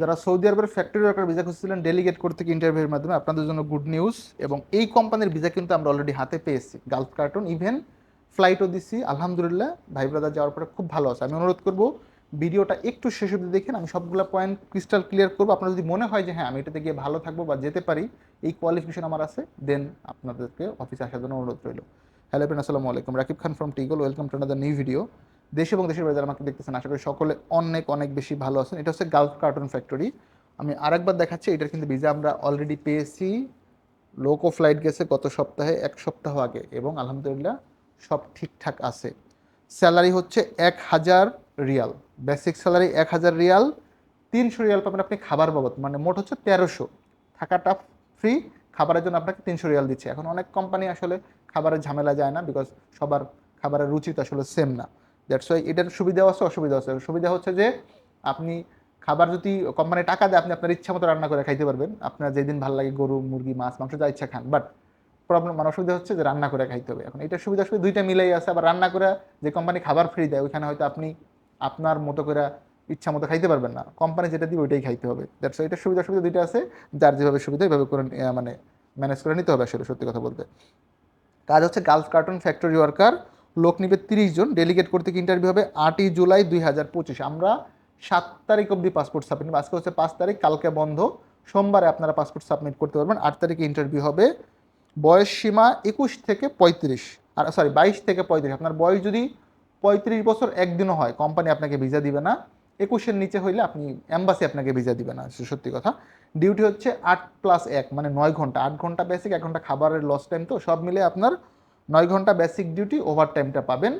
যারা সৌদি আরবের factory worker visa খুঁজছিলেন ডেলিগেট করতে ইন্টারভিউর মাধ্যমে আপনাদের জন্য গুড নিউজ এবং এই কোম্পানির ভিসা কিন্তু আমরা অলরেডি হাতে পেয়েছি। গালফ কার্টুন ইভেন ফ্লাইটও দিছি, আলহামদুলিল্লাহ। ভাই ব্রাদার যাওয়ার পরে খুব ভালো আছে। আমি অনুরোধ করব, ভিডিওটা একটু শেষ অবধি দেখেন, আমি সবগুলো পয়েন্ট ক্রিস্টাল ক্লিয়ার করব। আপনার যদি মনে হয় যে হ্যাঁ আমি এটাতে গিয়ে ভালো থাকব বা যেতে পারি, এই কোয়ালিফিকেশন আমার আছে দেন আপনাদেরকে অফিসে আসার জন্য অনুরোধ রইল। হ্যালো ফ্রেন্ড আসসালামু আলাইকুম। Rakib Khan from টিগল welcome to another new video দেশ এবং দেশের বাইরে যারা আমাকে দেখতেছেন, আশা করি সকলে অনেক অনেক বেশি ভালো আছেন। এটা হচ্ছে গালফ কার্টুন ফ্যাক্টরি আমি আরেকবার দেখাচ্ছি, এটার কিন্তু ভিসা আমরা অলরেডি পেয়েছি। লোকো ফ্লাইট গেছে গত সপ্তাহে, এক সপ্তাহ আগে এবং আলহামদুলিল্লাহ সব ঠিকঠাক আছে। স্যালারি হচ্ছে এক হাজার রিয়াল। বেসিক স্যালারি এক হাজার রিয়াল। তিনশো রিয়াল পাবেন আপনি খাবার বাবদ মানে মোট হচ্ছে তেরোশো। থাকাটা ফ্রি খাবারের জন্য আপনাকে তিনশো রিয়াল দিচ্ছে। এখন অনেক কোম্পানি আসলে খাবারের ঝামেলা যায় না বিকজ সবার খাবারের রুচি তো আসলে সেম না। দ্যাটস ওয়াই এটার সুবিধাও আছে অসুবিধা আছে। সুবিধা হচ্ছে যে, আপনি খাবার যদি কোম্পানি টাকা দেয়, আপনি আপনার ইচ্ছা মতো রান্না করে খাইতে পারবেন। আপনার যেদিন ভালো লাগে গরু, মুরগি, মাছ, মাংস যা ইচ্ছা খান। বাট প্রবলেম মানে অসুবিধা হচ্ছে যে, রান্না করে খাইতে হবে। এখন এটা সুবিধা অসুবিধা দুইটা মিলেই আছে। আবার রান্না করে যে কোম্পানি খাবার ফ্রি দেয়, ওইখানে হয়তো আপনি আপনার মতো করে ইচ্ছা মতো খাইতে পারবেন না। কোম্পানি যেটা দিবে, ওইটাই খাইতে হবে। দ্যাটস এটা সুবিধা সুবিধা দুইটা আছে। যার যেভাবে সুবিধা এইভাবে করে মানে ম্যানেজ করে নিতে হবে আসলে, সত্যি কথা বলতে। কাজ হচ্ছে গার্লস কার্টুন ফ্যাক্টরি ওয়ার্কার লোক নিবে তিরিশ জন ডেলিগেট করতে ইন্টারভিউ হবে? আটই জুলাই দুই হাজার পঁচিশ। আমরা সাত তারিখ অবধি পাসপোর্ট সাবমিট আজকে হচ্ছে পাঁচ তারিখ, কালকে বন্ধ। সোমবারে আপনারা পাসপোর্ট সাবমিট করতে পারবেন। আট তারিখে ইন্টারভিউ হবে। বয়স সীমা একুশ থেকে পঁয়ত্রিশ। আর সরি বাইশ থেকে পঁয়ত্রিশ। আপনার বয়স যদি পঁয়ত্রিশ বছর একদিনও হয় কোম্পানি আপনাকে ভিসা দিবে না। একুশের নিচে হইলে আপনি অ্যাম্বাসি আপনাকে ভিসা দিবে না সত্যি কথা। ডিউটি হচ্ছে আট প্লাস এক মানে নয় ঘণ্টা। আট ঘণ্টা বেসিক এক ঘণ্টা খাবারের লস টাইম তো। সব মিলে আপনার নয় ঘণ্টা বেসিক ডিউটি ওভার টাইমটা পাবেন।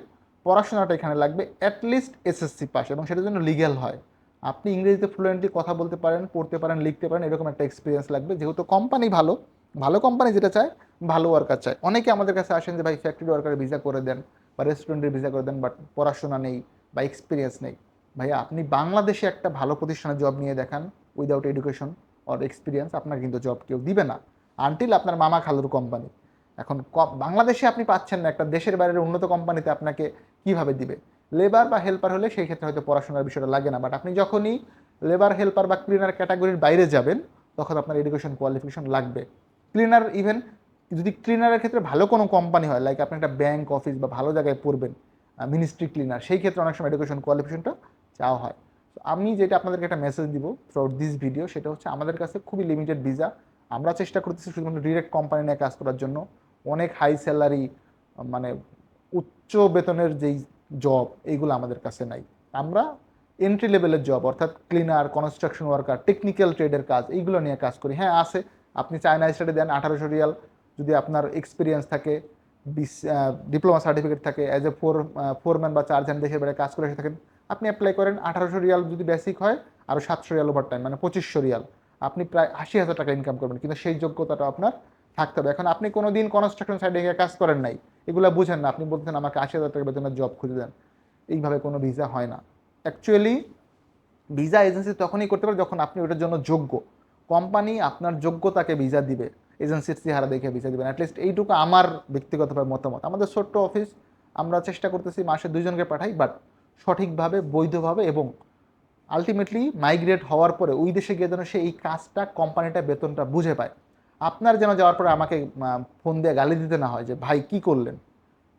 পড়াশোনাটা এখানে লাগবে অ্যাটলিস্ট এসএসসি পাস এবং সেটার জন্য লিগ্যাল হয়। আপনি ইংরেজিতে ফ্লুয়েন্টলি কথা বলতে পারেন, পড়তে পারেন, লিখতে পারেন, এরকম একটা এক্সপিরিয়েন্স লাগবে। যেহেতু কোম্পানি ভালো ভালো কোম্পানি যেটা চায়, ভালো ওয়ার্কার চায়। অনেকে আমাদের কাছে আসেন যে, ভাই ফ্যাক্টরি ওয়ার্কারের ভিসা করে দেন বা রেস্টুরেন্টের ভিসা করে দেন বাট পড়াশোনা নেই বা এক্সপিরিয়েন্স নেই। ভাইয়া আপনি বাংলাদেশে একটা ভালো প্রতিষ্ঠানে জব নিয়ে দেখান উইদাউট এডুকেশন অর এক্সপিরিয়েন্স আপনার কিন্তু জব কেউ দিবে না। আনটিল আপনার মামা খালুর কোম্পানি এখন বাংলাদেশে আপনি পাচ্ছেন না, একটা দেশের বাইরের উন্নত কোম্পানিতে আপনাকে কীভাবে দিবে? লেবার বা হেল্পার হলে সেই ক্ষেত্রে হয়তো পড়াশোনার বিষয়টা লাগে না বাট আপনি যখনই লেবার হেল্পার বা ক্লিনার ক্যাটাগরির বাইরে যাবেন, তখন আপনার এডুকেশন কোয়ালিফিকেশন লাগবে। ক্লিনার ইভেন যদি ক্লিনারের ক্ষেত্রে ভালো কোনো কোম্পানি হয় লাইক আপনি একটা ব্যাংক অফিস বা ভালো জায়গায় পড়বেন মিনিস্ট্রি ক্লিনার সেই ক্ষেত্রে অনেক সময় এডুকেশন কোয়ালিফিকেশনটা চাওয়া হয়। আমি যেটা আপনাদেরকে একটা মেসেজ দিব থ্রুআউট দিস ভিডিও সেটা হচ্ছে আমাদের কাছে খুবই লিমিটেড ভিসা আমরা চেষ্টা করতেছি শুধুমাত্র ডিরেক্ট কোম্পানি নিয়ে কাজ করার জন্য। অনেক হাই স্যালারি মানে উচ্চ বেতনের যেই জব এইগুলো আমাদের কাছে নাই। আমরা এন্ট্রি লেভেলের জব অর্থাৎ ক্লিনার কনস্ট্রাকশন ওয়ার্কার টেকনিক্যাল ট্রেডের কাজ, এইগুলো নিয়ে কাজ করি। হ্যাঁ আছে। আপনি চায়না স্টাডি দেন, আঠারোশো রিয়াল। যদি আপনার এক্সপিরিয়েন্স থাকে ডিপ্লোমা সার্টিফিকেট থাকে অ্যাজ এ ফোর ফোরম্যান বা চারজন দেশের বাইরে কাজ করে এসে থাকেন, আপনি অ্যাপ্লাই করেন, আঠারোশো রিয়াল যদি বেসিক হয় আরও সাতশো রিয়াল ওভার টাইম মানে পঁচিশশো রিয়াল। আপনি প্রায় আশি হাজার টাকা ইনকাম করবেন, কিন্তু সেই যোগ্যতাটা আপনার থাকতে হবে। এখন আপনি কোনো দিন কনস্ট্রাকশন সাইডে গিয়ে কাজ করেন নাই, এগুলো বুঝেন না। আপনি বলতেন আমাকে আশি হাজার টাকা বেতনের জব খুঁজে দেন। এইভাবে কোনো ভিসা হয় না। অ্যাকচুয়ালি ভিসা এজেন্সি তখনই করতে পারে যখন আপনি ওটার জন্য যোগ্য। কোম্পানি আপনার যোগ্যতাকে ভিসা দিবে। এজেন্সির চেহারা দেখে ভিসা দিবেন। অ্যাটলিস্ট এইটুকু আমার ব্যক্তিগতভাবে মতামত। আমাদের ছোট্ট অফিস আমরা চেষ্টা করতেছি মাসে দুইজনকে পাঠাই বাট সঠিকভাবে, বৈধভাবে এবং আলটিমেটলি মাইগ্রেট হওয়ার পরে ওই দেশে গিয়ে যেন সে এই কাজটা কোম্পানিটা বেতনটা বুঝে পায়। আপনার যেন যাওয়ার পরে আমাকে ফোন দিয়ে গালি দিতে না হয় যে, ভাই, কি করলেন?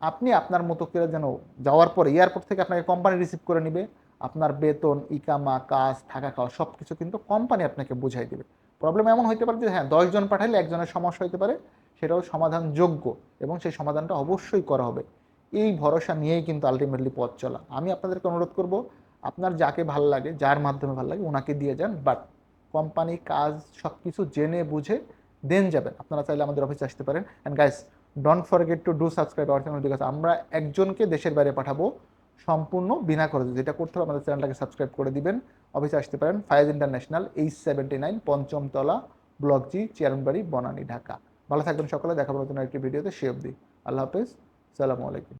আপনি আপনার মতো করে যেন যাওয়ার পরে এয়ারপোর্ট থেকে আপনাকে কোম্পানি রিসিভ করে নিবে। আপনার বেতন, ইকামা, কাজ, থাকা খাওয়া সব কিছু কিন্তু কোম্পানি আপনাকে বুঝাই দেবে। প্রবলেম এমন হতে পারে যে হ্যাঁ দশজন পাঠাইলে একজনের সমস্যা হতে পারে, সেটাও সমাধানযোগ্য এবং সেই সমাধানটা অবশ্যই করা হবে। এই ভরসা নিয়েই কিন্তু আলটিমেটলি পথ চলা। আমি আপনাদেরকে অনুরোধ করব, আপনার যাকে ভালো লাগে, যার মাধ্যমে ভালো লাগে ওনাকে দিয়ে যান বাট কোম্পানি কাজ সব কিছু জেনে বুঝে দেন যাবেন। আপনারা চাইলে আমাদের অফিসে আসতে পারেন। And guys don't forget to do subscribe our channel because আমরা একজনকে দেশের বাইরে পাঠাবো সম্পূর্ণ বিনা খরচে। যেটা করতে হবে, আমাদের চ্যানেলটাকে সাবস্ক্রাইব করে দিবেন। অফিসে আসতে পারেন। Fayaz international H seventy nine পঞ্চমতলা block G Chairmanbari, Banani, Dhaka. ভালো থাকবেন সকলে। দেখাবো নতুন একটি ভিডিওতে সে অবধি। আল্লাহ হাফেজ। সালামু আলাইকুম।